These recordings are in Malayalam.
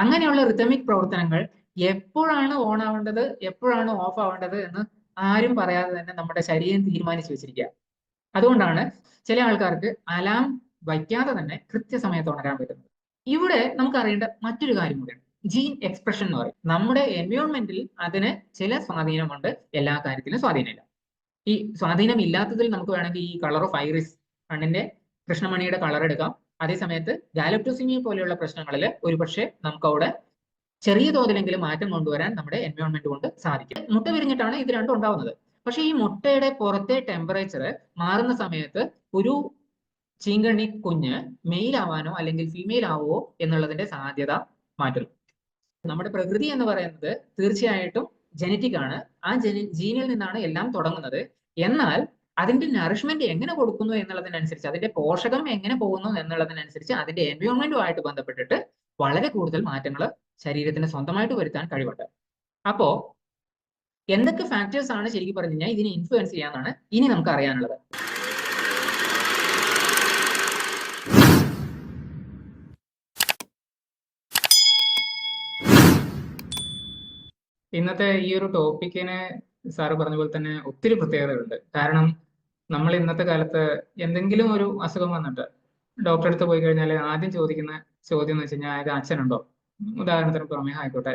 അങ്ങനെയുള്ള റിതമിക് പ്രവർത്തനങ്ങൾ എപ്പോഴാണ് ഓൺ ആവേണ്ടത് എപ്പോഴാണ് ഓഫ് ആവേണ്ടത് എന്ന് ആരും പറയാതെ തന്നെ നമ്മുടെ ശരീരം തീരുമാനിച്ചു വെച്ചിരിക്കുക. അതുകൊണ്ടാണ് ചില ആൾക്കാർക്ക് അലാം വയ്ക്കാതെ തന്നെ കൃത്യസമയത്ത് ഉണരാൻ പറ്റുന്നത്. ഇവിടെ നമുക്ക് അറിയേണ്ട മറ്റൊരു കാര്യം കൂടിയാണ്. ജീൻ എക്സ്പ്രഷൻ എന്ന് പറയും. നമ്മുടെ എൻവയോൺമെന്റിൽ അതിന് ചില സ്വാധീനമുണ്ട്. എല്ലാ കാര്യത്തിലും സ്വാധീനമില്ല. ഈ സ്വാധീനം ഇല്ലാത്തതിൽ നമുക്ക് വേണമെങ്കിൽ ഈ കളർ ഓഫ് ഐറിസ് കണ്ണിന്റെ കൃഷ്ണമണിയുടെ കളർ എടുക്കാം. അതേ സമയത്ത് ഗാലപ്റ്റോസിമിയ പോലെയുള്ള പ്രശ്നങ്ങളിൽ ഒരുപക്ഷെ നമുക്ക് അവിടെ ചെറിയ തോതിലെങ്കിലും മാറ്റം കൊണ്ടുവരാൻ നമ്മുടെ എൻവയോൺമെന്റ് കൊണ്ട് സാധിക്കും. മുട്ട വിരിഞ്ഞിട്ടാണ് ഇത് രണ്ടും ഉണ്ടാവുന്നത്. പക്ഷേ ഈ മുട്ടയുടെ പുറത്തെ ടെമ്പറേച്ചർ മാറുന്ന സമയത്ത് ഒരു ചീങ്കണ്ണി കുഞ്ഞ് മെയിൽ ആവാനോ അല്ലെങ്കിൽ ഫീമെയിൽ ആവുമോ എന്നുള്ളതിന്റെ സാധ്യത മാറ്റുന്നു. നമ്മുടെ പ്രകൃതി എന്ന് പറയുന്നത് തീർച്ചയായിട്ടും ജനറ്റിക് ആണ്. ആ ജനി ജീനിൽ നിന്നാണ് എല്ലാം തുടങ്ങുന്നത്. എന്നാൽ അതിന്റെ നറിഷ്മെന്റ് എങ്ങനെ കൊടുക്കുന്നു എന്നുള്ളതിനനുസരിച്ച് അതിന്റെ പോഷകം എങ്ങനെ പോകുന്നു എന്നുള്ളതിനനുസരിച്ച് അതിന്റെ എൻവയോൺമെന്റുമായിട്ട് ബന്ധപ്പെട്ടിട്ട് വളരെ കൂടുതൽ മാറ്റങ്ങൾ ശരീരത്തിന് സ്വന്തമായിട്ട് വരുത്താൻ കഴിവുണ്ട് അപ്പോ എന്തൊക്കെ ഫാക്ടേഴ്സ് ആണ് ശരിക്കും പറഞ്ഞു കഴിഞ്ഞാൽ ഇതിനെ ഇൻഫ്ലുവൻസ് ചെയ്യാന്നാണ് ഇനി നമുക്ക് അറിയാനുള്ളത്. ഇന്നത്തെ ഈ ഒരു ടോപ്പിക്കിന് സാറ് പറഞ്ഞ പോലെ തന്നെ ഒത്തിരി പ്രത്യേകതകളുണ്ട്. കാരണം നമ്മൾ ഇന്നത്തെ കാലത്ത് എന്തെങ്കിലും ഒരു അസുഖം വന്നിട്ട് ഡോക്ടറെ അടുത്ത് പോയി കഴിഞ്ഞാൽ ആദ്യം ചോദിക്കുന്ന ചോദ്യം എന്ന് വെച്ച് കഴിഞ്ഞാൽ ഇത് അച്ഛനുണ്ടോ? ഉദാഹരണത്തിന് പ്രമേഹം ആയിക്കോട്ടെ.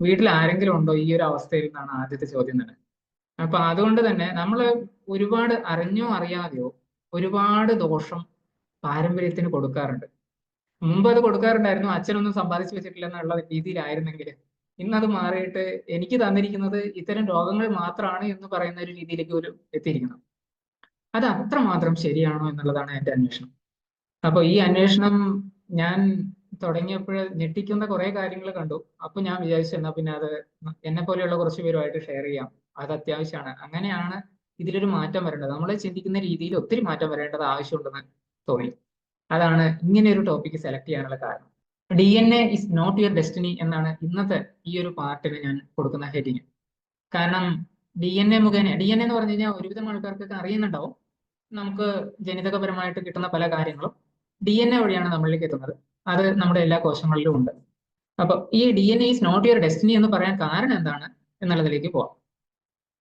വീട്ടിൽ ആരെങ്കിലും ഉണ്ടോ ഈ ഒരു അവസ്ഥയിൽ നിന്നാണ് ആദ്യത്തെ ചോദ്യം തന്നെ. അപ്പൊ അതുകൊണ്ട് തന്നെ നമ്മൾ ഒരുപാട് അറിഞ്ഞോ അറിയാതെയോ ഒരുപാട് ദോഷം പാരമ്പര്യത്തിന് കൊടുക്കാറുണ്ട്. മുമ്പ് അത് കൊടുക്കാറുണ്ടായിരുന്നു അച്ഛനൊന്നും സമ്പാദിച്ചു വെച്ചിട്ടില്ല എന്നുള്ള രീതിയിലായിരുന്നെങ്കിൽ ഇന്നത് മാറിയിട്ട് എനിക്ക് തന്നിരിക്കുന്നത് ഇത്തരം രോഗങ്ങൾ മാത്രമാണ് എന്ന് പറയുന്ന ഒരു രീതിയിലേക്ക് ഒരു എത്തിയിരിക്കുന്നത് അത് അത്രമാത്രം ശരിയാണോ എന്നുള്ളതാണ് എന്റെ അന്വേഷണം. അപ്പൊ ഈ അന്വേഷണം ഞാൻ തുടങ്ങിയപ്പോൾ ഞെട്ടിക്കുന്ന കുറെ കാര്യങ്ങൾ കണ്ടു. അപ്പൊ ഞാൻ വിചാരിച്ചു എന്നാ പിന്നെ അത് എന്നെ പോലെയുള്ള കുറച്ച് പേരുമായിട്ട് ഷെയർ ചെയ്യാം. അത് അത്യാവശ്യമാണ്. അങ്ങനെയാണ് ഇതിലൊരു മാറ്റം വരേണ്ടത്. നമ്മൾ ചിന്തിക്കുന്ന രീതിയിൽ ഒത്തിരി മാറ്റം വരേണ്ടത് ആവശ്യമുണ്ടെന്ന് തോന്നി. അതാണ് ഇങ്ങനെ ഒരു ടോപ്പിക്ക് സെലക്ട് ചെയ്യാനുള്ള കാരണം. D N A is not your destiny എന്നാണ് ഇന്നത്തെ ഈ ഒരു പാർട്ടിന് ഞാൻ കൊടുക്കുന്ന ഹെഡിങ് കാരണം ഡി എൻ എ മുഖേന ഡി എൻ എന്ന് പറഞ്ഞു കഴിഞ്ഞാൽ ഒരുവിധം ആൾക്കാർക്കൊക്കെ അറിയുന്നുണ്ടാവും. നമുക്ക് ജനിതകപരമായിട്ട് കിട്ടുന്ന പല കാര്യങ്ങളും ഡി എൻ എ വഴിയാണ് നമ്മളിലേക്ക് എത്തുന്നത്. അത് നമ്മുടെ എല്ലാ കോശങ്ങളിലും ഉണ്ട്. അപ്പൊ ഈ D N A is not your destiny എന്ന് പറയാൻ കാരണം എന്താണ് എന്നുള്ളതിലേക്ക് പോവാം.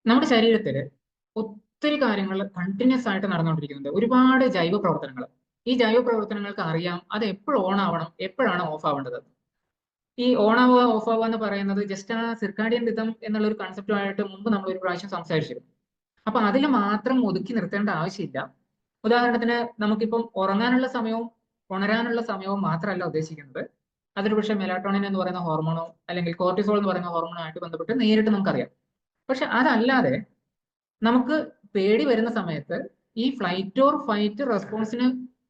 നമ്മുടെ ശരീരത്തിൽ ഒത്തിരി കാര്യങ്ങൾ കണ്ടിന്യൂസ് ആയിട്ട് നടന്നുകൊണ്ടിരിക്കുന്നുണ്ട്. ഒരുപാട് ജൈവ പ്രവർത്തനങ്ങൾ. ഈ ജൈവ പ്രവർത്തനങ്ങൾക്ക് അറിയാം. അത് എപ്പോഴും ഓൺ ആവണം. എപ്പോഴാണ് ഓഫ് ആവേണ്ടത്? ഈ ഓൺ ആവുക ഓഫ് ആവുക എന്ന് പറയുന്നത് ജസ്റ്റ് ആ സിർക്കാഡിയൻ റിതം എന്നുള്ള ഒരു കൺസെപ്റ്റുമായിട്ട് മുമ്പ് നമ്മൾ ഒരു പ്രാവശ്യം സംസാരിച്ചിരുന്നു. അപ്പൊ അതിൽ മാത്രം ഒതുക്കി നിർത്തേണ്ട ആവശ്യമില്ല. ഉദാഹരണത്തിന് നമുക്കിപ്പം ഉറങ്ങാനുള്ള സമയവും ഉണരാനുള്ള സമയവും മാത്രമല്ല ഉദ്ദേശിക്കുന്നത്. അതൊരു പക്ഷേ മെലാട്ടോണിൻ എന്ന് പറയുന്ന ഹോർമോണോ അല്ലെങ്കിൽ കോർട്ടിസോൾ എന്ന് പറയുന്ന ഹോർമോണോ ആയിട്ട് ബന്ധപ്പെട്ട് നേരിട്ട് നമുക്കറിയാം. പക്ഷെ അതല്ലാതെ നമുക്ക് പേടി വരുന്ന സമയത്ത് ഈ ഫ്ലൈറ്റ് ഓർ ഫൈറ്റ് റെസ്പോൺസിന്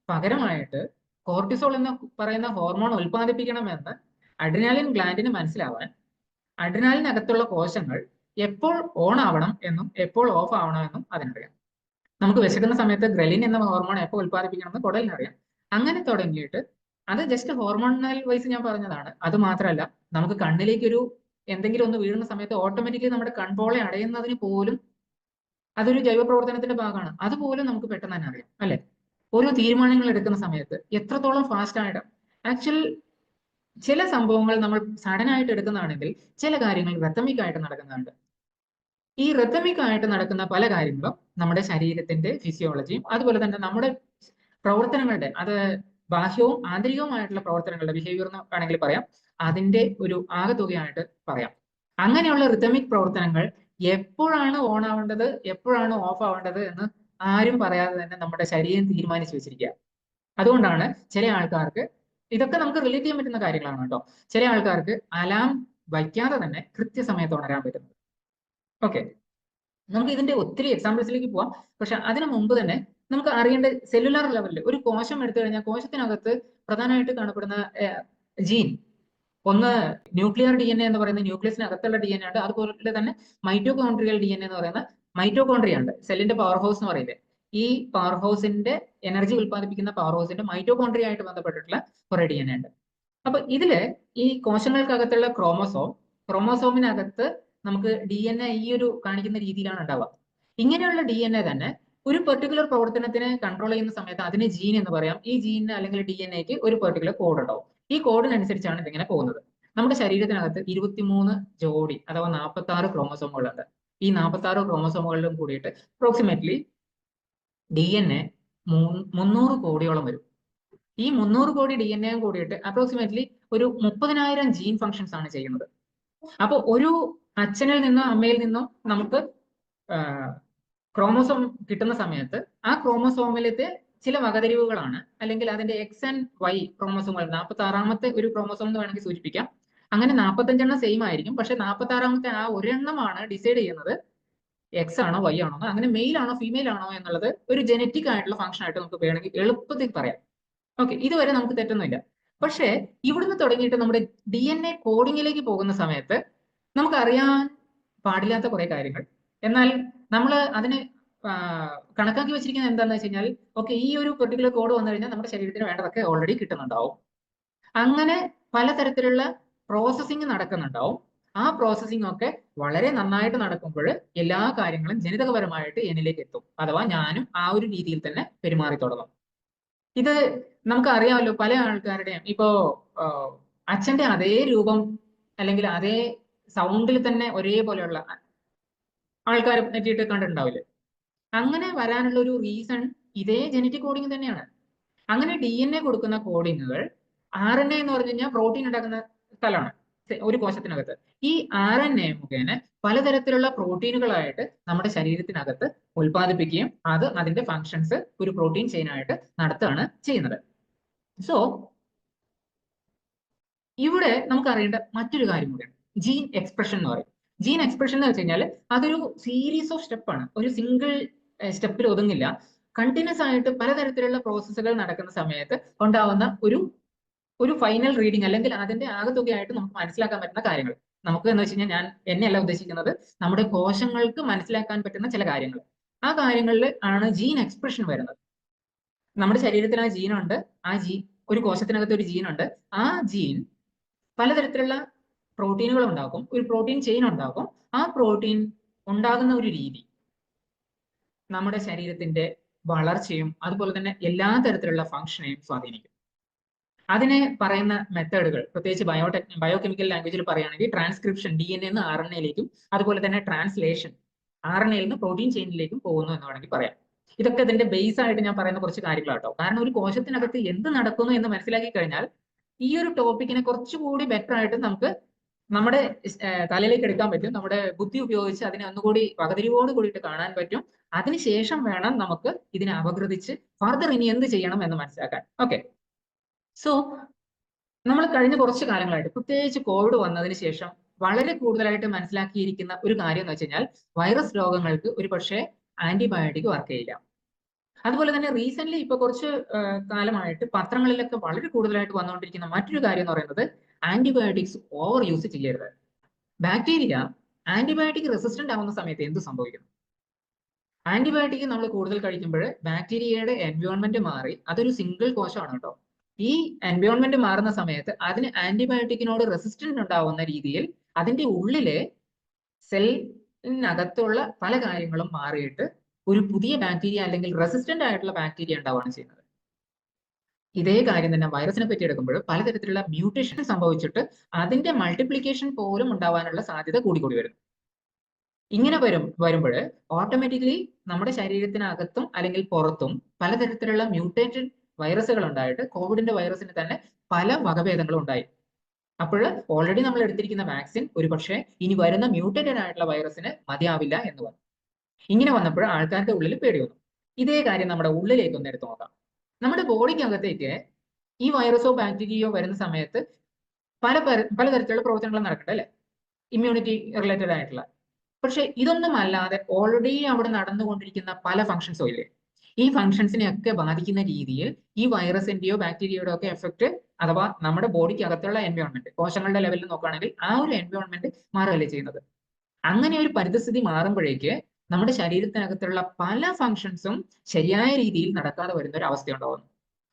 പകരമായിട്ട് കോർട്ടിസോൾ എന്ന് പറയുന്ന ഹോർമോൺ ഉൽപ്പാദിപ്പിക്കണമെന്ന് അഡ്രിനാലിൻ ഗ്ലാൻഡിന് മനസ്സിലാവാൻ അഡ്രിനാലിനകത്തുള്ള കോശങ്ങൾ എപ്പോൾ ഓൺ ആവണം എന്നും എപ്പോൾ ഓഫ് ആവണം എന്നും അതിനറിയാം. നമുക്ക് വിശക്കുന്ന സമയത്ത് ഗ്രലിൻ എന്ന ഹോർമോൺ എപ്പോൾ ഉൽപ്പാദിപ്പിക്കണമെന്ന് കുടലിനറിയാം അങ്ങനെ തുടങ്ങിയിട്ട് അത് ജസ്റ്റ് ഹോർമോണൽ വൈസ് ഞാൻ പറഞ്ഞതാണ്. അത് മാത്രമല്ല നമുക്ക് കണ്ണിലേക്ക് ഒരു എന്തെങ്കിലും ഒന്ന് വീഴുന്ന സമയത്ത് ഓട്ടോമാറ്റിക്കലി നമ്മുടെ കൺപോളെ അടയുന്നതിന് പോലും അതൊരു ജൈവ പ്രവർത്തനത്തിന്റെ ഭാഗമാണ്. അതുപോലും നമുക്ക് പെട്ടെന്ന് തന്നെ അറിയാം അല്ലെ? ഓരോ തീരുമാനങ്ങൾ എടുക്കുന്ന സമയത്ത് എത്രത്തോളം ഫാസ്റ്റ് ആയിട്ട് ആക്ച്വൽ ചില സംഭവങ്ങൾ നമ്മൾ സഡൻ ആയിട്ട് എടുക്കുന്നതാണെങ്കിൽ ചില കാര്യങ്ങൾ റെത്തമിക് ആയിട്ട് നടക്കുന്നുണ്ട്. ഈ റെത്തമിക് ആയിട്ട് നടക്കുന്ന പല കാര്യങ്ങളും നമ്മുടെ ശരീരത്തിന്റെ ഫിസിയോളജിയും അതുപോലെ തന്നെ നമ്മുടെ പ്രവർത്തനങ്ങളുടെ അത് ബാഹ്യവും ആന്തരികവുമായിട്ടുള്ള പ്രവർത്തനങ്ങളുടെ ബിഹേവിയർ എന്ന് വേണമെങ്കിൽ പറയാം. അതിന്റെ ഒരു ആകെത്തുകയായിട്ട് പറയാം. അങ്ങനെയുള്ള റിതമിക് പ്രവർത്തനങ്ങൾ എപ്പോഴാണ് ഓൺ ആവേണ്ടത് എപ്പോഴാണ് ഓഫ് ആവേണ്ടത് എന്ന് ആരും പറയാതെ തന്നെ നമ്മുടെ ശരീരം തീരുമാനിച്ചു വെച്ചിരിക്കുക. അതുകൊണ്ടാണ് ചില ആൾക്കാർക്ക് ഇതൊക്കെ നമുക്ക് റിലേറ്റ് ചെയ്യാൻ പറ്റുന്ന കാര്യങ്ങളാണ് കേട്ടോ. ചില ആൾക്കാർക്ക് അലാം വയ്ക്കാതെ തന്നെ കൃത്യസമയത്ത് ഉണരാൻ പറ്റുന്നത്. ഓക്കെ നമുക്ക് ഇതിന്റെ ഒത്തിരി എക്സാമ്പിൾസിലേക്ക് പോവാം. പക്ഷെ അതിനു മുമ്പ് തന്നെ നമുക്ക് അറിയേണ്ട സെല്ലുലാർ ലെവലിൽ ഒരു കോശം എടുത്തു കഴിഞ്ഞാൽ കോശത്തിനകത്ത് പ്രധാനമായിട്ട് കാണപ്പെടുന്ന ജീൻ ഒന്ന് ന്യൂക്ലിയർ ഡി എൻ എ എന്ന് പറയുന്ന ന്യൂക്ലിയസിനകത്തുള്ള ഡി എൻ എ ഉണ്ട്. അതുപോലെ തന്നെ മൈറ്റോകോൺട്രിയൽ ഡി എൻ എ എന്ന് പറയുന്ന മൈറ്റോകോൺട്രിയ ഉണ്ട്. സെല്ലിന്റെ പവർ ഹൗസ് എന്ന് പറയുന്നത് ഈ പവർ ഹൗസിന്റെ എനർജി ഉൽപ്പാദിപ്പിക്കുന്ന പവർ ഹൗസിന്റെ മൈറ്റോകോൺട്രിയ ആയിട്ട് ബന്ധപ്പെട്ടിട്ടുള്ള കുറെ ഡി എൻ എ ഉണ്ട്. അപ്പൊ ഇതിൽ ഈ കോശങ്ങൾക്കകത്തുള്ള ക്രോമസോം ക്രോമസോമിനകത്ത് നമുക്ക് ഡി എൻ എ ഈ ഒരു കാണിക്കുന്ന രീതിയിലാണ് ഉണ്ടാവുക. ഇങ്ങനെയുള്ള ഡി എൻ എ തന്നെ ഒരു പെർട്ടിക്കുലർ പ്രവർത്തനത്തിന് കൺട്രോൾ ചെയ്യുന്ന സമയത്ത് അതിന് ജീൻ എന്ന് പറയാം. ഈ ജീനിന് അല്ലെങ്കിൽ ഡി എൻ എക്ക് ഒരു പെർട്ടിക്കുലർ കോഡ് ഉണ്ടാവും. ഈ കോഡിനനുസരിച്ചാണ് ഇതിങ്ങനെ പോകുന്നത്. നമ്മുടെ ശരീരത്തിനകത്ത് ഇരുപത്തിമൂന്ന് ജോഡി അഥവാ നാൽപ്പത്തി ആറ് ക്രോമസോമുകളുണ്ട് ഈ നാൽപ്പത്തി ആറ് ക്രോമസോമുകളിലും കൂടിയിട്ട് അപ്രോക്സിമേറ്റ്ലി ഡി എൻ എ മുന്നൂറ് കോടിയോളം വരും. ഈ മുന്നൂറ് കോടി ഡി എൻ എയും കൂടിയിട്ട് അപ്രോക്സിമേറ്റ്ലി ഒരു മുപ്പതിനായിരം ജീൻ ഫങ്ഷൻസ് ആണ് ചെയ്യുന്നത്. അപ്പോൾ ഒരു അച്ഛനിൽ നിന്നോ അമ്മയിൽ നിന്നോ നമുക്ക് ക്രോമോസോം കിട്ടുന്ന സമയത്ത് ആ ക്രോമോസോമിലത്തെ ചില വകതിരിവുകളാണ്. അല്ലെങ്കിൽ അതിന്റെ എക്സ് ആൻഡ് വൈ ക്രോമസോമുകൾ നാൽപ്പത്തി ആറാമത്തെ ഒരു ക്രോമോസോം എന്ന് വേണമെങ്കിൽ സൂചിപ്പിക്കാം. അങ്ങനെ നാൽപ്പത്തഞ്ചെണ്ണം സെയിം ആയിരിക്കും. പക്ഷെ നാൽപ്പത്തി ആറാമത്തെ ആ ഒരെണ്ണമാണ് ഡിസൈഡ് ചെയ്യുന്നത് എക്സ് ആണോ വൈ ആണോ അങ്ങനെ മെയിൽ ആണോ ഫീമെയിൽ ആണോ എന്നുള്ളത് ഒരു ജനറ്റിക് ആയിട്ടുള്ള ഫംഗ്ഷൻ ആയിട്ട് നമുക്ക് വേണമെങ്കിൽ എളുപ്പത്തിൽ പറയാം. ഓക്കെ ഇതുവരെ നമുക്ക് തെറ്റൊന്നുമില്ല. പക്ഷേ ഇവിടുന്ന് തുടങ്ങിയിട്ട് നമ്മുടെ ഡി എൻ എ കോഡിങ്ങിലേക്ക് പോകുന്ന സമയത്ത് നമുക്ക് അറിയാൻ പാടില്ലാത്ത കുറെ കാര്യങ്ങൾ. എന്നാൽ നമ്മൾ അതിനെ കണക്കാക്കി വെച്ചിരിക്കുന്നത് എന്താണെന്ന് വെച്ച് കഴിഞ്ഞാൽ ഓക്കെ ഈ ഒരു പെർട്ടിക്കുലർ കോഡ് വന്നു കഴിഞ്ഞാൽ നമ്മുടെ ശരീരത്തിന് വേണ്ടതൊക്കെ ഓൾറെഡി കിട്ടുന്നുണ്ടാവും. അങ്ങനെ പലതരത്തിലുള്ള പ്രോസസ്സിങ് നടക്കുന്നുണ്ടാവും. ആ പ്രോസസ്സിംഗ് ഒക്കെ വളരെ നന്നായിട്ട് നടക്കുമ്പോൾ എല്ലാ കാര്യങ്ങളും ജനിതകപരമായിട്ട് എന്നിലേക്ക് എത്തും. അഥവാ ഞാനും ആ ഒരു രീതിയിൽ തന്നെ പെരുമാറി തുടങ്ങും. ഇത് നമുക്ക് അറിയാമല്ലോ പല ആൾക്കാരുടെയും ഇപ്പോ അച്ഛന്റെ അതേ രൂപം അല്ലെങ്കിൽ അതേ സൗണ്ടിൽ തന്നെ ഒരേപോലെയുള്ള ആൾക്കാർ പറ്റിയിട്ട് കണ്ടിട്ടുണ്ടാവില്ലേ? അങ്ങനെ വരാനുള്ള ഒരു റീസൺ ഇതേ ജനറ്റിക് കോഡിങ് തന്നെയാണ്. അങ്ങനെ ഡി എൻ എ കൊടുക്കുന്ന കോഡിങ്ങുകൾ ആർ എൻ എ എന്ന് പറഞ്ഞു കഴിഞ്ഞാൽ പ്രോട്ടീൻ ഉണ്ടാക്കുന്ന സ്ഥലമാണ് ഒരു കോശത്തിനകത്ത്. ഈ ആർ എൻ എ മുഖേന പലതരത്തിലുള്ള പ്രോട്ടീനുകളായിട്ട് നമ്മുടെ ശരീരത്തിനകത്ത് ഉൽപ്പാദിപ്പിക്കുകയും അത് അതിന്റെ ഫങ്ഷൻസ് ഒരു പ്രോട്ടീൻ ചെയിനായിട്ട് നടത്തുകയാണ് ചെയ്യുന്നത്. സോ ഇവിടെ നമുക്ക് അറിയേണ്ട മറ്റൊരു കാര്യം കൂടിയാണ്. ജീൻ എക്സ്പ്രഷൻ എന്ന് പറയും. ജീൻ എക്സ്പ്രഷൻ എന്ന് വെച്ച് കഴിഞ്ഞാൽ അതൊരു സീരീസ് ഓഫ് സ്റ്റെപ്പാണ് ഒരു സിംഗിൾ സ്റ്റെപ്പിൽ ഒതുങ്ങില്ല. കണ്ടിന്യൂസ് ആയിട്ട് പലതരത്തിലുള്ള പ്രോസസ്സുകൾ നടക്കുന്ന സമയത്ത് ഉണ്ടാവുന്ന ഒരു ഒരു ഫൈനൽ റീഡിംഗ് അല്ലെങ്കിൽ അതിന്റെ ആകത്തുകയായിട്ട് നമുക്ക് മനസ്സിലാക്കാൻ പറ്റുന്ന കാര്യങ്ങൾ. നമുക്ക് എന്ന് വെച്ച് കഴിഞ്ഞാൽ ഞാൻ എന്നെയല്ല ഉദ്ദേശിക്കുന്നത്. നമ്മുടെ കോശങ്ങൾക്ക് മനസ്സിലാക്കാൻ പറ്റുന്ന ചില കാര്യങ്ങൾ. ആ കാര്യങ്ങളിൽ ആണ് ജീൻ എക്സ്പ്രഷൻ വരുന്നത്. നമ്മുടെ ശരീരത്തിൽ ആ ജീനുണ്ട് ആ ജീൻ ഒരു കോശത്തിനകത്ത് ഒരു ജീനുണ്ട് ആ ജീൻ പലതരത്തിലുള്ള പ്രോട്ടീനുകൾ ഉണ്ടാക്കും ഒരു പ്രോട്ടീൻ ചെയിൻ ഉണ്ടാക്കും ആ പ്രോട്ടീൻ ഉണ്ടാകുന്ന ഒരു രീതി നമ്മുടെ ശരീരത്തിന്റെ വളർച്ചയും അതുപോലെ തന്നെ എല്ലാ തരത്തിലുള്ള ഫംഗ്ഷനെയും സ്വാധീനിക്കും. അതിനെ പറയുന്ന മെത്തേഡുകൾ പ്രത്യേകിച്ച് ബയോടെക് ബയോ കെമിക്കൽ ലാംഗ്വേജിൽ പറയുകയാണെങ്കിൽ ട്രാൻസ്ക്രിപ്ഷൻ ഡി എൻ എന്ന് ആർ എൻ എയിലേക്കും അതുപോലെ തന്നെ ട്രാൻസ്ലേഷൻ ആർ എൻ എയിൽ നിന്ന് പ്രോട്ടീൻ ചെയിനിലേക്കും പോകുന്നു എന്ന് വേണമെങ്കിൽ പറയാം. ഇതൊക്കെ ഇതിന്റെ ബേസ് ആയിട്ട് ഞാൻ പറയുന്ന കുറച്ച് കാര്യങ്ങളാട്ടോ. കാരണം ഒരു കോശത്തിനകത്ത് എന്ത് നടക്കുന്നു എന്ന് മനസ്സിലാക്കി കഴിഞ്ഞാൽ ഈ ഒരു ടോപ്പിക്കിനെ കുറച്ചുകൂടി ബെറ്റർ ആയിട്ട് നമുക്ക് നമ്മുടെ തലയിലേക്ക് എടുക്കാൻ പറ്റും. നമ്മുടെ ബുദ്ധി ഉപയോഗിച്ച് അതിനെ ഒന്നുകൂടി വകതിരിവോട് കൂടിയിട്ട് കാണാൻ പറ്റും. അതിനുശേഷം വേണം നമുക്ക് ഇതിനെ അപഗ്രഥിച്ച് ഫർദർ ഇനി എന്ത് ചെയ്യണം എന്ന് മനസ്സിലാക്കാൻ. ഓക്കെ സോ നമ്മൾ കഴിഞ്ഞ കുറച്ച് കാലങ്ങളായിട്ട് പ്രത്യേകിച്ച് കോവിഡ് വന്നതിന് ശേഷം വളരെ കൂടുതലായിട്ട് മനസ്സിലാക്കിയിരിക്കുന്ന ഒരു കാര്യം എന്ന് വെച്ച് കഴിഞ്ഞാൽ വൈറസ് രോഗങ്ങൾക്ക് ഒരു പക്ഷേ ആന്റിബയോട്ടിക് വർക്ക് ചെയ്യില്ല. അതുപോലെ തന്നെ റീസെന്റ് ഇപ്പൊ കുറച്ച് കാലമായിട്ട് പത്രങ്ങളിലൊക്കെ വളരെ കൂടുതലായിട്ട് വന്നുകൊണ്ടിരിക്കുന്ന മറ്റൊരു കാര്യം എന്ന് പറയുന്നത് ആന്റിബയോട്ടിക്സ് ഓവർ യൂസ് ചെയ്യരുത്. ബാക്ടീരിയ ആന്റിബയോട്ടിക് റെസിസ്റ്റന്റ് ആവുന്ന സമയത്ത് എന്ത് സംഭവിക്കും? ആന്റിബയോട്ടിക് നമ്മൾ കൂടുതൽ കഴിക്കുമ്പോൾ ബാക്ടീരിയയുടെ എൻവയോൺമെന്റ് മാറി. അതൊരു സിംഗിൾ കോശമാണ് കേട്ടോ. ഈ എൻവയോൺമെന്റ് മാറുന്ന സമയത്ത് അതിന് ആന്റിബയോട്ടിക്കിനോട് റെസിസ്റ്റന്റ് ഉണ്ടാവുന്ന രീതിയിൽ അതിന്റെ ഉള്ളിലെ സെല്ലിനകത്തുള്ള പല കാര്യങ്ങളും മാറിയിട്ട് ഒരു പുതിയ ബാക്ടീരിയ അല്ലെങ്കിൽ റെസിസ്റ്റന്റ് ആയിട്ടുള്ള ബാക്ടീരിയ ഉണ്ടാവുകയാണ് ചെയ്യുന്നത്. ഇതേ കാര്യം തന്നെ വൈറസിനെ പറ്റി എടുക്കുമ്പോൾ പലതരത്തിലുള്ള മ്യൂട്ടേഷൻ സംഭവിച്ചിട്ട് അതിന്റെ മൾട്ടിപ്ലിക്കേഷൻ പോലും ഉണ്ടാവാനുള്ള സാധ്യത കൂടിക്കൂടി വരുന്നു. ഇങ്ങനെ വരും വരുമ്പോൾ ഓട്ടോമാറ്റിക്കലി നമ്മുടെ ശരീരത്തിനകത്തും അല്ലെങ്കിൽ പുറത്തും പലതരത്തിലുള്ള മ്യൂട്ടേറ്റഡ് വൈറസുകൾ ഉണ്ടായിട്ട് കോവിഡിന്റെ വൈറസിന് തന്നെ പല വകഭേദങ്ങളും ഉണ്ടായി. അപ്പോൾ ഓൾറെഡി നമ്മൾ എടുത്തിരിക്കുന്ന വാക്സിൻ ഒരു പക്ഷേ ഇനി വരുന്ന മ്യൂട്ടേറ്റഡ് ആയിട്ടുള്ള വൈറസിന് മതിയാവില്ല എന്ന് പറഞ്ഞു. ഇങ്ങനെ വന്നപ്പോൾ ആൾക്കാരുടെ ഉള്ളിൽ പേടി വന്നു. ഇതേ കാര്യം നമ്മുടെ ഉള്ളിലേക്ക് ഒന്ന് എടുത്തു നോക്കാം. നമ്മുടെ ബോഡിക്കകത്തേക്ക് ഈ വൈറസോ ബാക്ടീരിയയോ വരുന്ന സമയത്ത് പല പലതരത്തിലുള്ള പ്രവർത്തനങ്ങൾ നടക്കട്ടെ അല്ലെ? ഇമ്മ്യൂണിറ്റി റിലേറ്റഡ് ആയിട്ടുള്ള. പക്ഷെ ഇതൊന്നും അല്ലാതെ ഓൾറെഡി അവിടെ നടന്നുകൊണ്ടിരിക്കുന്ന പല ഫങ്ഷൻസോ ഇല്ലേ? ഈ ഫങ്ഷൻസിനെയൊക്കെ ബാധിക്കുന്ന രീതിയിൽ ഈ വൈറസിന്റെയോ ബാക്ടീരിയയുടെ ഒക്കെ എഫക്ട് അഥവാ നമ്മുടെ ബോഡിക്ക് അകത്തുള്ള എൻവയോൺമെന്റ് കോശങ്ങളുടെ ലെവലിൽ നോക്കുകയാണെങ്കിൽ ആ ഒരു എൻവയോൺമെന്റ് മാറുകയല്ലേ ചെയ്യുന്നത്? അങ്ങനെ ഒരു പരിതസ്ഥിതി മാറുമ്പോഴേക്ക് നമ്മുടെ ശരീരത്തിനകത്തുള്ള പല ഫങ്ഷൻസും ശരിയായ രീതിയിൽ നടക്കാതെ വരുന്ന ഒരു അവസ്ഥ ഉണ്ടാവുന്നു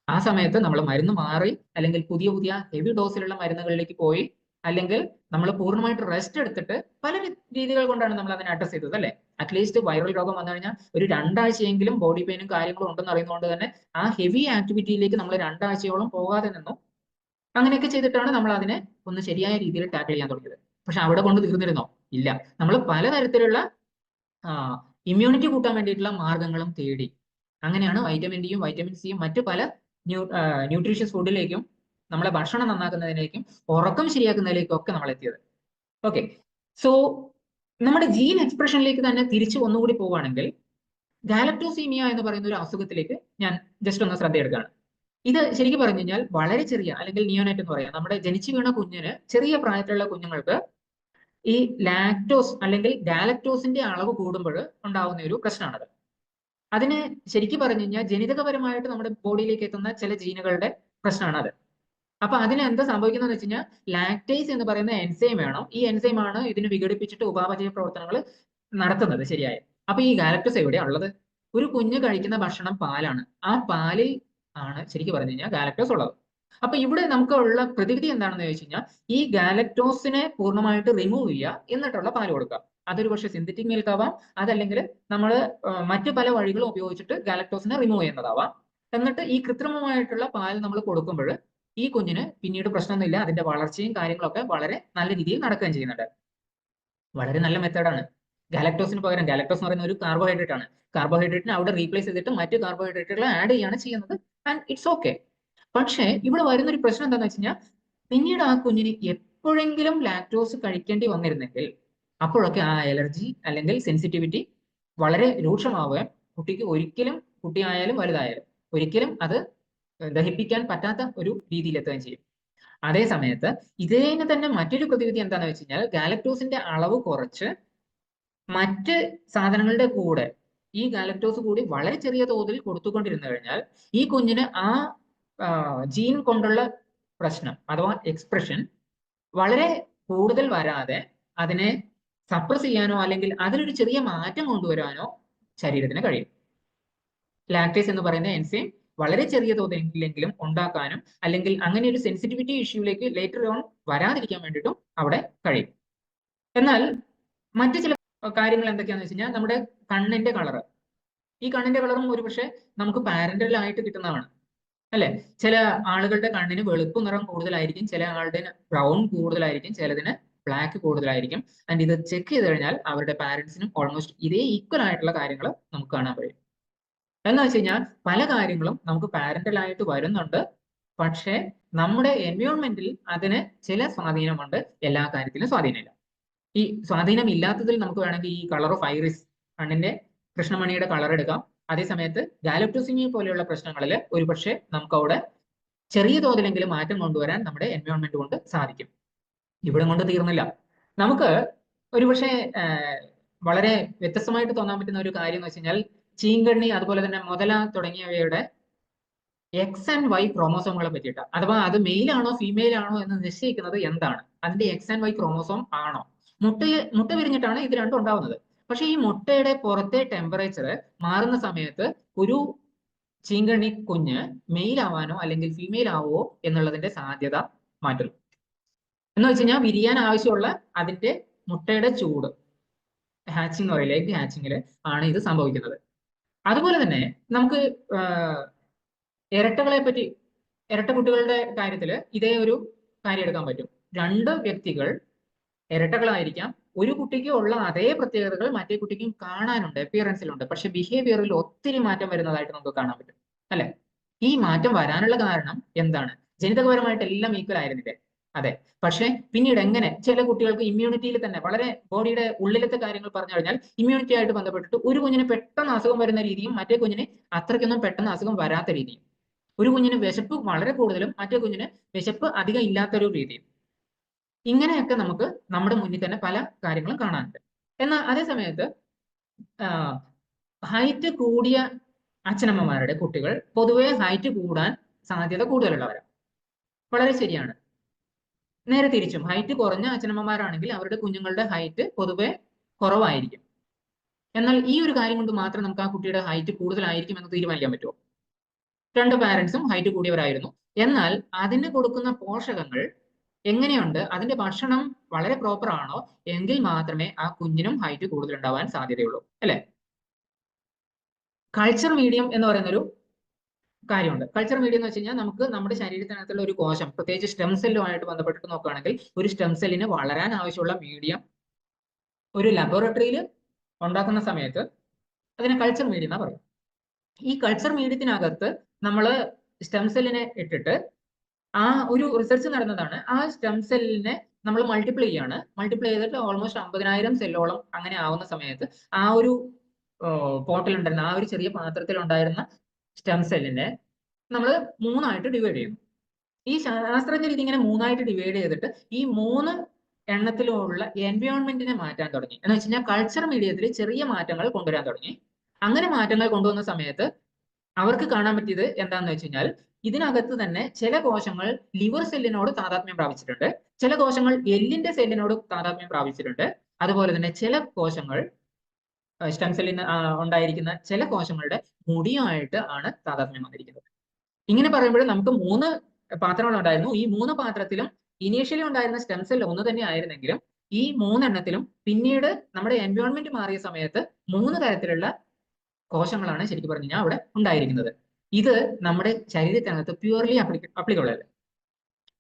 ആ സമയത്ത് നമ്മൾ മരുന്ന് മാറി അല്ലെങ്കിൽ പുതിയ പുതിയ ഹെവി ഡോസിലുള്ള മരുന്നുകളിലേക്ക് പോയി അല്ലെങ്കിൽ നമ്മൾ പൂർണമായിട്ട് റെസ്റ്റ് എടുത്തിട്ട് പല രീതികൾ കൊണ്ടാണ് നമ്മൾ അതിനെ അഡ്രസ് ചെയ്തത് അല്ലെ? അറ്റ്ലീസ്റ്റ് വൈറൽ രോഗം വന്നു കഴിഞ്ഞാൽ ഒരു രണ്ടാഴ്ചയെങ്കിലും ബോഡി പെയിനും കാര്യങ്ങളും ഉണ്ടെന്ന് അറിയുന്നതുകൊണ്ട് തന്നെ ആ ഹെവി ആക്ടിവിറ്റിയിലേക്ക് നമ്മൾ രണ്ടാഴ്ചയോളം പോകാതെ നിന്നു. അങ്ങനെയൊക്കെ ചെയ്തിട്ടാണ് നമ്മൾ അതിനെ ഒന്ന് ശരിയായ രീതിയിൽ ടാക്കിൾ ചെയ്യാൻ തുടങ്ങിയത്. പക്ഷെ അവിടെ കൊണ്ട് തീർന്നിരുന്നോ? ഇല്ല. നമ്മൾ പലതരത്തിലുള്ള ഇമ്മ്യൂണിറ്റി കൂട്ടാൻ വേണ്ടിയിട്ടുള്ള മാർഗങ്ങളും തേടി. അങ്ങനെയാണ് വൈറ്റമിൻ ഡിയും വൈറ്റമിൻ സിയും മറ്റു പല ന്യൂ ന്യൂട്രീഷ്യസ് ഫുഡിലേക്കും നമ്മളെ ഭക്ഷണം നന്നാക്കുന്നതിലേക്കും ഉറക്കം ശരിയാക്കുന്നതിലേക്കും ഒക്കെ നമ്മൾ എത്തിയത്. ഓക്കെ സോ നമ്മുടെ ജീൻ എക്സ്പ്രഷനിലേക്ക് തന്നെ തിരിച്ചു ഒന്നുകൂടി പോവുകയാണെങ്കിൽ ഗാലക്ടോസീമിയ എന്ന് പറയുന്ന ഒരു അസുഖത്തിലേക്ക് ഞാൻ ജസ്റ്റ് ഒന്ന് ശ്രദ്ധയെടുക്കുകയാണ് ഇത് ശരിക്കും പറഞ്ഞു കഴിഞ്ഞാൽ വളരെ ചെറിയ അല്ലെങ്കിൽ നിയോനൈറ്റ് എന്ന് പറയാം. നമ്മുടെ ജനിച്ചു വീണ കുഞ്ഞിന് ചെറിയ പ്രായത്തിലുള്ള കുഞ്ഞുങ്ങൾക്ക് ഈ ലാക്ടോസ് അല്ലെങ്കിൽ ഗാലക്ടോസിന്റെ അളവ് കൂടുമ്പോൾ ഉണ്ടാകുന്ന ഒരു പ്രശ്നമാണത്. അതിന് ശരിക്കും പറഞ്ഞു കഴിഞ്ഞാൽ ജനിതകപരമായിട്ട് നമ്മുടെ ബോഡിയിലേക്ക് എത്തുന്ന ചില ജീനുകളുടെ പ്രശ്നമാണത്. അപ്പൊ അതിന് എന്താ സംഭവിക്കുന്നത് വെച്ച് കഴിഞ്ഞാൽ ലാക്ടേസ് എന്ന് പറയുന്ന എൻസൈം വേണം. ഈ എൻസൈം ആണ് ഇതിന് വിഘടിപ്പിച്ചിട്ട് ഉപാപചയ പ്രവർത്തനങ്ങൾ നടത്തുന്നത് ശരിയായ. അപ്പൊ ഈ ഗാലക്ടോസ് എവിടെയാ ഉള്ളത്? ഒരു കുഞ്ഞ് കഴിക്കുന്ന ഭക്ഷണം പാലാണ്. ആ പാലിൽ ആണ് ശരിക്കും പറഞ്ഞു കഴിഞ്ഞാൽ ഗാലക്ടോസ് ഉള്ളത്. അപ്പൊ ഇവിടെ നമുക്ക് ഉള്ള പ്രതിവിധി എന്താണെന്ന് ചോദിച്ചു കഴിഞ്ഞാൽ ഈ ഗാലക്ടോസിനെ പൂർണമായിട്ട് റിമൂവ് ചെയ്യുക എന്നിട്ടുള്ള പാൽ കൊടുക്കുക. അതൊരു പക്ഷേ സിന്തറ്റിക് മിൽക്ക് ആവാം അതല്ലെങ്കിൽ നമ്മൾ മറ്റു പല വഴികളും ഉപയോഗിച്ചിട്ട് ഗാലക്ടോസിനെ റിമൂവ് ചെയ്യുന്നതാവാം. എന്നിട്ട് ഈ കൃത്രിമമായിട്ടുള്ള പാൽ നമ്മൾ കൊടുക്കുമ്പോൾ ഈ കുഞ്ഞിന് പിന്നീട് പ്രശ്നമൊന്നുമില്ല അതിന്റെ വളർച്ചയും കാര്യങ്ങളൊക്കെ വളരെ നല്ല രീതിയിൽ നടക്കുകയും ചെയ്യുന്നുണ്ട്. വളരെ നല്ല മെത്തേഡാണ് ഗാലക്ടോസിന് പകരം ഗാലക്ടോസ് എന്ന് പറയുന്ന ഒരു കാർബോഹൈഡ്രേറ്റ് ആണ്. കാർബോഹൈഡ്രേറ്റിനെ അവിടെ റീപ്ലേസ് ചെയ്തിട്ട് മറ്റു കാർബോഹൈഡ്രേറ്റുകൾ ആഡ് ചെയ്യാണ് ചെയ്യുന്നത് ആൻഡ് ഇറ്റ്സ് ഓക്കെ പക്ഷേ ഇവിടെ വരുന്ന ഒരു പ്രശ്നം എന്താണെന്ന് വെച്ച് കഴിഞ്ഞാൽ പിന്നീട് ആ കുഞ്ഞിന് എപ്പോഴെങ്കിലും ലാക്ടോസ് കഴിക്കേണ്ടി വന്നിരുന്നെങ്കിൽ അപ്പോഴൊക്കെ ആ അലർജി അല്ലെങ്കിൽ സെൻസിറ്റിവിറ്റി വളരെ രൂക്ഷമാവുകയും കുട്ടിക്ക് ഒരിക്കലും കുട്ടിയായാലും വലുതായാലും ഒരിക്കലും അത് ദഹിപ്പിക്കാൻ പറ്റാത്ത ഒരു രീതിയിലെത്തുകയും ചെയ്യും. അതേ സമയത്ത് ഇതേനെ തന്നെ മറ്റൊരു പ്രതിവിധി എന്താണെന്ന് വെച്ച് കഴിഞ്ഞാൽ ഗാലക്ടോസിന്റെ അളവ് കുറച്ച് മറ്റ് സാധനങ്ങളുടെ കൂടെ ഈ ഗാലക്ടോസ് കൂടി വളരെ ചെറിയ തോതിൽ കൊടുത്തുകൊണ്ടിരുന്നു കഴിഞ്ഞാൽ ഈ കുഞ്ഞിന് ആ ജീൻ കൊണ്ടുള്ള പ്രശ്നം അഥവാ എക്സ്പ്രഷൻ വളരെ കൂടുതൽ വരാതെ അതിനെ സപ്രസ് ചെയ്യാനോ അല്ലെങ്കിൽ അതിലൊരു ചെറിയ മാറ്റം കൊണ്ടുവരാനോ ശരീരത്തിന് കഴിയും. ലാക്ടേസ് എന്ന് പറയുന്ന എൻസൈം വളരെ ചെറിയ തോതിലെങ്കിലും ഉണ്ടാക്കാനും അല്ലെങ്കിൽ അങ്ങനെ ഒരു സെൻസിറ്റിവിറ്റി ഇഷ്യൂലേക്ക് ലേറ്റർ ഓൺ വരാതിരിക്കാൻ വേണ്ടിയിട്ടും അവിടെ കഴിയും. എന്നാൽ മറ്റു ചില കാര്യങ്ങൾ എന്തൊക്കെയാണെന്ന് വെച്ച് കഴിഞ്ഞാൽ നമ്മുടെ കണ്ണിന്റെ കളറ് ഈ കണ്ണിന്റെ കളറും ഒരുപക്ഷെ നമുക്ക് പാരന്റലായിട്ട് കിട്ടുന്നതാണ്. അല്ലെ? ചില ആളുകളുടെ കണ്ണിന് വെളുപ്പ് നിറം കൂടുതലായിരിക്കും ചില ആളുടെ ബ്രൗൺ കൂടുതലായിരിക്കും ചിലതിന് ബ്ലാക്ക് കൂടുതലായിരിക്കും. ആൻഡ് ഇത് ചെക്ക് ചെയ്ത് കഴിഞ്ഞാൽ അവരുടെ പാരന്റ്സിനും ഓൾമോസ്റ്റ് ഇതേ ഈക്വൽ ആയിട്ടുള്ള കാര്യങ്ങൾ നമുക്ക് കാണാൻ കഴിയും എന്ന് വെച്ച് കഴിഞ്ഞാൽ പല കാര്യങ്ങളും നമുക്ക് പാരന്റലായിട്ട് വരുന്നുണ്ട്. പക്ഷേ നമ്മുടെ എൻവയോൺമെന്റിൽ അതിന് ചില സ്വാധീനമുണ്ട്. എല്ലാ കാര്യത്തിലും സ്വാധീനമില്ല. ഈ സ്വാധീനം ഇല്ലാത്തതിൽ നമുക്ക് വേണമെങ്കിൽ ഈ കളർ ഓഫ് ഐറിസ് കണ്ണിന്റെ കൃഷ്ണമണിയുടെ കളർ എടുക്കാം. അതേ സമയത്ത് ഗാലക്ടോസിമിയ പോലെയുള്ള പ്രശ്നങ്ങളിൽ ഒരുപക്ഷെ നമുക്ക് അവിടെ ചെറിയ തോതിലെങ്കിലും മാറ്റം കൊണ്ടുവരാൻ നമ്മുടെ എൻവയോൺമെന്റ് കൊണ്ട് സാധിക്കും. ഇവിടെ കൊണ്ട് തീർന്നില്ല. നമുക്ക് ഒരുപക്ഷെ വളരെ വ്യത്യസ്തമായിട്ട് തോന്നാൻ പറ്റുന്ന ഒരു കാര്യം എന്ന് വെച്ച് കഴിഞ്ഞാൽ ചീങ്കണ്ണി അതുപോലെ തന്നെ മുതല തുടങ്ങിയവയുടെ എക്സ് ആൻഡ് വൈ ക്രോമോസോമുകളെ പറ്റിയിട്ട്. അഥവാ അത് മെയിൽ ആണോ ഫീമെയിൽ ആണോ എന്ന് നിശ്ചയിക്കുന്നത് എന്താണ്? അതിന്റെ എക്സ് ആൻഡ് വൈ ക്രോമോസോം ആണോ? മുട്ടയെ മുട്ട വിരിഞ്ഞിട്ടാണ് ഇത് രണ്ടും ഉണ്ടാവുന്നത്. പക്ഷെ ഈ മുട്ടയുടെ പുറത്തെ ടെമ്പറേച്ചർ മാറുന്ന സമയത്ത് ഒരു ചീങ്കണ്ണി കുഞ്ഞ് മെയിൽ ആവാനോ അല്ലെങ്കിൽ ഫീമെയിൽ ആവോ എന്നുള്ളതിന്റെ സാധ്യത മാറ്റുന്നു. എന്ന് വെച്ച് കഴിഞ്ഞാൽ വിരിയാൻ ആവശ്യമുള്ള അതിന്റെ മുട്ടയുടെ ചൂട് ഹാച്ചിങ് എന്ന് പറയില്ല എഗ് ഹാച്ചിങ്ങിൽ ആണ് ഇത് സംഭവിക്കുന്നത്. അതുപോലെ തന്നെ നമുക്ക് ഇരട്ടകളെ പറ്റി ഇരട്ട കുട്ടികളുടെ കാര്യത്തിൽ ഇതേ ഒരു കാര്യം എടുക്കാൻ പറ്റും. രണ്ട് വ്യക്തികൾ ഇരട്ടകളായിരിക്കാം. ഒരു കുട്ടിക്ക് ഉള്ള അതേ പ്രത്യേകതകൾ മറ്റേ കുട്ടിക്കും കാണാനുണ്ട് അപ്പിയറൻസിലുണ്ട് പക്ഷെ ബിഹേവിയറിൽ ഒത്തിരി മാറ്റം വരുന്നതായിട്ട് നമുക്ക് കാണാൻ പറ്റും. അല്ലെ? ഈ മാറ്റം വരാനുള്ള കാരണം എന്താണ്? ജനിതകപരമായിട്ട് എല്ലാം ഈക്വൽ ആയിരുന്നില്ലേ? അതെ. പക്ഷെ പിന്നീട് എങ്ങനെ ചില കുട്ടികൾക്ക് ഇമ്മ്യൂണിറ്റിയിൽ തന്നെ വളരെ ബോഡിയുടെ ഉള്ളിലത്തെ കാര്യങ്ങൾ പറഞ്ഞു കഴിഞ്ഞാൽ ഇമ്മ്യൂണിറ്റി ആയിട്ട് ബന്ധപ്പെട്ടിട്ട് ഒരു കുഞ്ഞിന് പെട്ടെന്ന് അസുഖം വരുന്ന രീതിയും മറ്റേ കുഞ്ഞിന് അത്രയ്ക്കൊന്നും പെട്ടെന്ന് അസുഖം വരാത്ത രീതിയും. ഒരു കുഞ്ഞിന് വിശപ്പ് വളരെ കൂടുതലും മറ്റേ കുഞ്ഞിന് വിശപ്പ് അധികം ഇല്ലാത്തൊരു രീതിയും. ഇങ്ങനെയൊക്കെ നമുക്ക് നമ്മുടെ മുന്നിൽ തന്നെ പല കാര്യങ്ങളും കാണാനുണ്ട്. എന്നാൽ അതേ സമയത്ത് ഹൈറ്റ് കൂടിയ അച്ഛനമ്മമാരുടെ കുട്ടികൾ പൊതുവെ ഹൈറ്റ് കൂടാൻ സാധ്യത കൂടുതലുള്ളവരാണ് വളരെ ശരിയാണ്. നേരെ തിരിച്ചും ഹൈറ്റ് കുറഞ്ഞ അച്ഛനമ്മമാരാണെങ്കിൽ അവരുടെ കുഞ്ഞുങ്ങളുടെ ഹൈറ്റ് പൊതുവെ കുറവായിരിക്കും. എന്നാൽ ഈ ഒരു കാര്യം കൊണ്ട് മാത്രം നമുക്ക് ആ കുട്ടിയുടെ ഹൈറ്റ് കൂടുതലായിരിക്കും എന്ന് തീരുമാനിക്കാൻ പറ്റുമോ? രണ്ട് പാരന്റ്സും ഹൈറ്റ് കൂടിയവരായിരുന്നു. എന്നാൽ അതിന് കൊടുക്കുന്ന പോഷകങ്ങൾ എങ്ങനെയുണ്ട്? അതിന്റെ ഭക്ഷണം വളരെ പ്രോപ്പർ ആണോ? എങ്കിൽ മാത്രമേ ആ കുഞ്ഞിനും ഹൈറ്റ് കൂടുതൽ ഉണ്ടാവാൻ സാധ്യതയുള്ളൂ. അല്ലെ? കൾച്ചർ മീഡിയം എന്ന് പറയുന്നൊരു കാര്യമുണ്ട്. കൾച്ചർ മീഡിയം എന്ന് വെച്ച് കഴിഞ്ഞാൽ നമുക്ക് നമ്മുടെ ശരീരത്തിനകത്തുള്ള ഒരു കോശം പ്രത്യേകിച്ച് സ്റ്റെം സെല്ലുമായിട്ട് ബന്ധപ്പെട്ടിട്ട് നോക്കുകയാണെങ്കിൽ ഒരു സ്റ്റെം സെല്ലിന് വളരാൻ ആവശ്യമുള്ള മീഡിയം ഒരു ലബോറട്ടറിയിൽ ഉണ്ടാക്കുന്ന സമയത്ത് അതിനെ കൾച്ചർ മീഡിയം എന്നാ പറയും ഈ കൾച്ചർ മീഡിയത്തിനകത്ത് നമ്മൾ സ്റ്റെം സെല്ലിനെ ഇട്ടിട്ട് ആ ഒരു റിസർച്ച് നടന്നതാണ്. ആ സ്റ്റെം സെല്ലിനെ നമ്മൾ മൾട്ടിപ്ലൈ ചെയ്യാണ്. മൾട്ടിപ്ലൈ ചെയ്തിട്ട് ഓൾമോസ്റ്റ് അമ്പതിനായിരം സെല്ലോളം അങ്ങനെ ആവുന്ന സമയത്ത് ആ ഒരു പോട്ടിൽ ഉണ്ടായിരുന്ന ആ ഒരു ചെറിയ പാത്രത്തിൽ ഉണ്ടായിരുന്ന സ്റ്റെം സെല്ലിനെ നമ്മൾ മൂന്നായിട്ട് ഡിവൈഡ് ചെയ്യുന്നു ഈ ശാസ്ത്രജ്ഞ രീതി ഇങ്ങനെ മൂന്നായിട്ട് ഡിവൈഡ് ചെയ്തിട്ട് ഈ മൂന്ന് എണ്ണത്തിലുള്ള എൻവയോൺമെന്റിനെ മാറ്റാൻ തുടങ്ങി. എന്ന് വെച്ച് കഴിഞ്ഞാൽ കൾച്ചർ മീഡിയത്തിൽ ചെറിയ മാറ്റങ്ങൾ കൊണ്ടുവരാൻ തുടങ്ങി. അങ്ങനെ മാറ്റങ്ങൾ കൊണ്ടുവന്ന സമയത്ത് അവർക്ക് കാണാൻ പറ്റിയത് എന്താണെന്ന് വെച്ച് കഴിഞ്ഞാൽ ഇതിനകത്ത് തന്നെ ചില കോശങ്ങൾ ലിവർ സെല്ലിനോട് താതാത്മ്യം പ്രാപിച്ചിട്ടുണ്ട്. ചില കോശങ്ങൾ എല്ലിന്റെ സെല്ലിനോട് താതാത്മ്യം പ്രാപിച്ചിട്ടുണ്ട്. അതുപോലെ തന്നെ ചില കോശങ്ങൾ സ്റ്റെം സെല്ലിന് ഉണ്ടായിരിക്കുന്ന ചില കോശങ്ങളുടെ മുടിയായിട്ട് ആണ് താതാത്മ്യം വന്നിരിക്കുന്നത്. ഇങ്ങനെ പറയുമ്പോൾ നമുക്ക് മൂന്ന് പാത്രങ്ങൾ ഉണ്ടായിരുന്നു. ഈ മൂന്ന് പാത്രത്തിലും ഇനീഷ്യലി ഉണ്ടായിരുന്ന സ്റ്റെം സെൽ ഒന്ന് തന്നെ ആയിരുന്നെങ്കിലും ഈ മൂന്നെണ്ണത്തിലും പിന്നീട് നമ്മുടെ എൻവയോൺമെന്റ് മാറിയ സമയത്ത് മൂന്ന് തരത്തിലുള്ള കോശങ്ങളാണ് ശരിക്കും പറഞ്ഞു കഴിഞ്ഞാൽ അവിടെ ഉണ്ടായിരിക്കുന്നത്. ഇത് നമ്മുടെ ശരീരത്തിനകത്ത് പ്യുവർലി അപ്ലിക്കബിൾ അല്ല.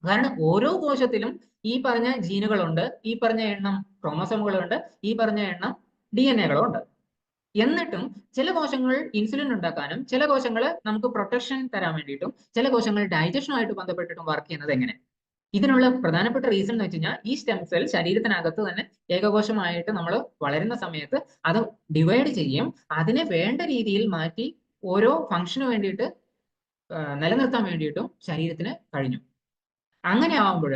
കാരണം ഓരോ കോശത്തിലും ഈ പറഞ്ഞ ജീനുകളുണ്ട് ഈ പറഞ്ഞ എണ്ണം ക്രോമസോമുകളുണ്ട് ഈ പറഞ്ഞ എണ്ണം ഡി എൻ എകളും ഉണ്ട് എന്നിട്ടും ചില കോശങ്ങൾ ഇൻസുലിൻ ഉണ്ടാക്കാനും ചില കോശങ്ങൾ നമുക്ക് പ്രൊട്ടക്ഷൻ തരാൻ വേണ്ടിയിട്ടും ചില കോശങ്ങൾ ഡൈജഷനുമായിട്ട് ബന്ധപ്പെട്ടിട്ടും വർക്ക് ചെയ്യുന്നത് എങ്ങനെ? ഇതിനുള്ള പ്രധാനപ്പെട്ട റീസൺ എന്ന് വെച്ച് കഴിഞ്ഞാൽ ഈ സ്റ്റെം സെൽ ശരീരത്തിനകത്ത് തന്നെ ഏകകോശമായിട്ട് നമ്മൾ വളരുന്ന സമയത്ത് അത് ഡിവൈഡ് ചെയ്യും അതിനെ വേണ്ട രീതിയിൽ മാറ്റി ഓരോ ഫംഗ്ഷന് വേണ്ടിയിട്ട് നിലനിർത്താൻ വേണ്ടിയിട്ടും ശരീരത്തിന് കഴിഞ്ഞു. അങ്ങനെ ആവുമ്പോൾ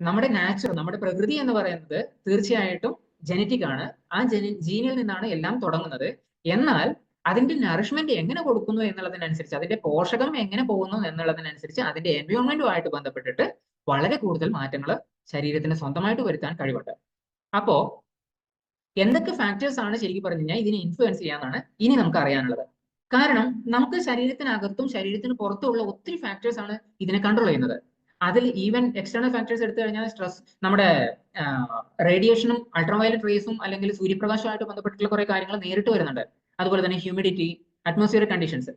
നമ്മുടെ നാച്ചുറൽ നമ്മുടെ പ്രകൃതി എന്ന് പറയുന്നത് തീർച്ചയായിട്ടും ജനറ്റിക് ആണ്. ആ ജനി ജീനിൽ നിന്നാണ് എല്ലാം തുടങ്ങുന്നത്. എന്നാൽ അതിന്റെ നറിഷ്മെന്റ് എങ്ങനെ കൊടുക്കുന്നു എന്നുള്ളതിനനുസരിച്ച് അതിന്റെ പോഷകം എങ്ങനെ പോകുന്നു എന്നുള്ളതിനനുസരിച്ച് അതിന്റെ എൻവയോൺമെന്റുമായിട്ട് ബന്ധപ്പെട്ടിട്ട് വളരെ കൂടുതൽ മാറ്റങ്ങൾ ശരീരത്തിന് സ്വന്തമായിട്ട് വരുത്താൻ കഴിവുണ്ട്. അപ്പോ എന്തൊക്കെ ഫാക്ടേഴ്സ് ആണ് ശരിക്കും പറഞ്ഞു കഴിഞ്ഞാൽ ഇതിനെ ഇൻഫ്ലുവൻസ് ചെയ്യാന്നാണ് ഇനി നമുക്ക് അറിയാനുള്ളത്. കാരണം നമുക്ക് ശരീരത്തിനകത്തും ശരീരത്തിന് പുറത്തുമുള്ള ഒത്തിരി ഫാക്ടേഴ്സ് ആണ് ഇതിനെ കൺട്രോൾ ചെയ്യുന്നത്. അതിൽ ഈവൻ എക്സ്റ്റേണൽ ഫാക്ടേഴ്സ് എടുത്തു കഴിഞ്ഞാൽ സ്ട്രെസ് നമ്മുടെ റേഡിയേഷനും അൾട്രാവയലറ്റ് റേസും അല്ലെങ്കിൽ സൂര്യപ്രകാശമായിട്ട് ബന്ധപ്പെട്ടിട്ടുള്ള കുറെ കാര്യങ്ങൾ നേരിട്ട് വരുന്നുണ്ട്. അതുപോലെ തന്നെ ഹ്യൂമിഡിറ്റി അറ്റ്മോസ്ഫിയർ കണ്ടീഷൻസ്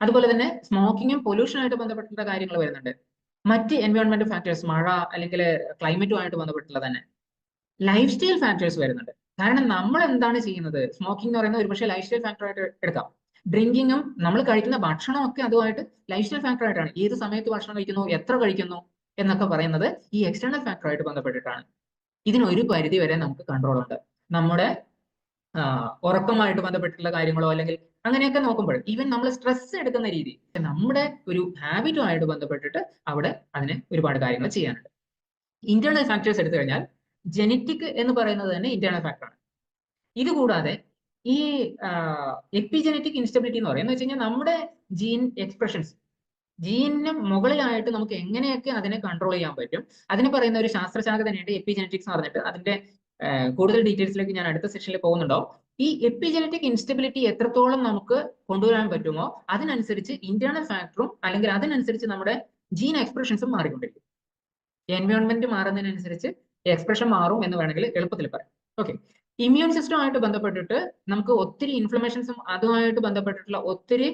അതുപോലെ തന്നെ സ്മോക്കിങ്ങും പൊല്യൂഷനുമായിട്ട് ബന്ധപ്പെട്ടിട്ടുള്ള കാര്യങ്ങൾ വരുന്നുണ്ട്. മറ്റ് എൻവയോൺമെന്റ് ഫാക്ടേഴ്സ് മഴ അല്ലെങ്കിൽ ക്ലൈമറ്റുമായിട്ട് ബന്ധപ്പെട്ടുള്ള തന്നെ. ലൈഫ് സ്റ്റൈൽ ഫാക്ടേഴ്സ് വരുന്നുണ്ട്. കാരണം നമ്മൾ എന്താണ് ചെയ്യുന്നത്? സ്മോക്കിംഗ് എന്ന് പറയുന്നത് ഒരുപക്ഷെ ലൈഫ് സ്റ്റൈൽ ഫാക്ടർ ആയിട്ട് എടുക്കാം. ഡ്രിങ്കിങ്ങും നമ്മൾ കഴിക്കുന്ന ഭക്ഷണം ഒക്കെ അതുമായിട്ട് ലൈഫ് സ്റ്റൈൽ ഫാക്ടർ ആയിട്ടാണ്. ഏത് സമയത്ത് ഭക്ഷണം കഴിക്കുന്നു? എത്ര കഴിക്കുന്നു? എന്നൊക്കെ പറയുന്നത് ഈ എക്സ്റ്റേണൽ ഫാക്ടറായിട്ട് ബന്ധപ്പെട്ടിട്ടാണ്. ഇതിന് ഒരു പരിധി വരെ നമുക്ക് കൺട്രോൾ ഉണ്ട്. നമ്മുടെ ഉറക്കമായിട്ട് ബന്ധപ്പെട്ടിട്ടുള്ള കാര്യങ്ങളോ അല്ലെങ്കിൽ അങ്ങനെയൊക്കെ നോക്കുമ്പോൾ ഈവൻ നമ്മൾ സ്ട്രെസ് എടുക്കുന്ന രീതി നമ്മുടെ ഒരു ഹാബിറ്റുമായിട്ട് ബന്ധപ്പെട്ടിട്ട് അവിടെ അതിന് ഒരുപാട് കാര്യങ്ങൾ ചെയ്യാനുണ്ട്. ഇന്റേണൽ ഫാക്ടേഴ്സ് എടുത്തു കഴിഞ്ഞാൽ ജനറ്റിക് എന്ന് പറയുന്നത് തന്നെ ഇന്റേണൽ ഫാക്ടറാണ് ഇതുകൂടാതെ ഈ എപ്പിജനറ്റിക് ഇൻസ്റ്റബിലിറ്റി എന്ന് പറയുന്നത് വെച്ച് കഴിഞ്ഞാൽ നമ്മുടെ ജീൻ എക്സ്പ്രഷൻസ് ജീനിന് മുകളിലായിട്ട് നമുക്ക് എങ്ങനെയൊക്കെ അതിനെ കൺട്രോൾ ചെയ്യാൻ പറ്റും അതിന് പറയുന്ന ഒരു ശാസ്ത്രശാഖ തന്നെയുണ്ട് എപ്പിജനറ്റിക്സ് എന്ന് പറഞ്ഞിട്ട്. അതിന്റെ കൂടുതൽ ഡീറ്റെയിൽസിലേക്ക് ഞാൻ അടുത്ത സെഷനിൽ പോകുന്നുണ്ടോ. ഈ എപ്പിജനറ്റിക് ഇൻസ്റ്റബിലിറ്റി എത്രത്തോളം നമുക്ക് കൊണ്ടുവരാൻ പറ്റുമോ അതിനനുസരിച്ച് ഇന്റേണൽ ഫാക്ടറും അല്ലെങ്കിൽ അതിനനുസരിച്ച് നമ്മുടെ ജീൻ എക്സ്പ്രഷൻസും മാറിക്കൊണ്ടിരിക്കും. എൻവയോൺമെന്റ് മാറുന്നതിനനുസരിച്ച് എക്സ്പ്രഷൻ മാറും എന്ന് വേണമെങ്കിൽ എളുപ്പത്തിൽ പറയാം. ഓക്കെ ഇമ്മ്യൂൺ സിസ്റ്റമായിട്ട് ബന്ധപ്പെട്ടിട്ട് നമുക്ക് ഒത്തിരി ഇൻഫ്ലമേഷൻസും അതുമായിട്ട് ബന്ധപ്പെട്ടിട്ടുള്ള ഒത്തിരി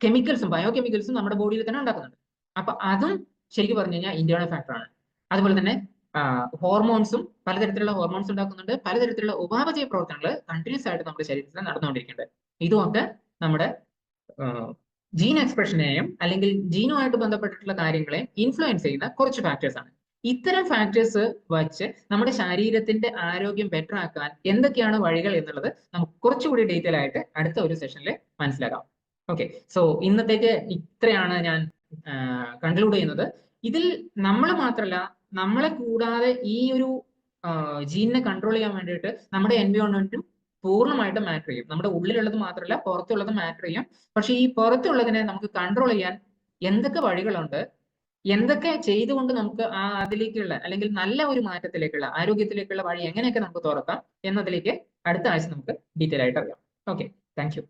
കെമിക്കൽസും ബയോ കെമിക്കൽസും നമ്മുടെ ബോഡിയിൽ തന്നെ ഉണ്ടാക്കുന്നുണ്ട്. അപ്പൊ അതും ശരിക്കും പറഞ്ഞു കഴിഞ്ഞാൽ ഇന്റേണൽ ഫാക്ടറാണ് അതുപോലെ തന്നെ ഹോർമോൺസും പലതരത്തിലുള്ള ഹോർമോൺസ് ഉണ്ടാക്കുന്നുണ്ട്. പലതരത്തിലുള്ള ഉപാപചയ പ്രവർത്തനങ്ങൾ കണ്ടിന്യൂസ് ആയിട്ട് നമ്മുടെ ശരീരത്തിൽ നടന്നുകൊണ്ടിരിക്കുന്നുണ്ട്. ഇതുമൊക്കെ നമ്മുടെ ജീൻ എക്സ്പ്രഷനെയും അല്ലെങ്കിൽ ജീനുമായിട്ട് ബന്ധപ്പെട്ടിട്ടുള്ള കാര്യങ്ങളെ ഇൻഫ്ലുവൻസ് ചെയ്യുന്ന കുറച്ച് ഫാക്ടേഴ്സ് ആണ്. ഇത്തരം ഫാക്ടേഴ്സ് വച്ച് നമ്മുടെ ശരീരത്തിന്റെ ആരോഗ്യം ബെറ്റർ ആക്കാൻ എന്തൊക്കെയാണ് വഴികൾ എന്നുള്ളത് നമുക്ക് കുറച്ചുകൂടി ഡീറ്റെയിൽ ആയിട്ട് അടുത്ത ഒരു സെഷനിൽ മനസ്സിലാക്കാം. ഓക്കെ സോ ഇന്നത്തേക്ക് ഇത്രയാണ് ഞാൻ കൺക്ലൂഡ് ചെയ്യുന്നത്. ഇതിൽ നമ്മൾ മാത്രമല്ല നമ്മളെ കൂടാതെ ഈ ഒരു ജീനിനെ കൺട്രോൾ ചെയ്യാൻ വേണ്ടിയിട്ട് നമ്മുടെ എൻവയോൺമെന്റും പൂർണമായിട്ടും മാറ്റർ ചെയ്യും. നമ്മുടെ ഉള്ളിലുള്ളത് മാത്രമല്ല പുറത്തുള്ളത് മാറ്റർ ചെയ്യും. പക്ഷെ ഈ പുറത്തുള്ളതിനെ നമുക്ക് കൺട്രോൾ ചെയ്യാൻ എന്തൊക്കെ വഴികളുണ്ട്? എന്തൊക്കെ ചെയ്തുകൊണ്ട് നമുക്ക് ആ അതിലേക്കുള്ള അല്ലെങ്കിൽ നല്ല ഒരു മാറ്റത്തിലേക്കുള്ള ആരോഗ്യത്തിലേക്കുള്ള വഴി എങ്ങനെയൊക്കെ നമുക്ക് തുറക്കാം എന്നതിലേക്ക് അടുത്ത ആഴ്ച നമുക്ക് ഡീറ്റെയിൽ ആയിട്ട് അറിയാം. Okay thank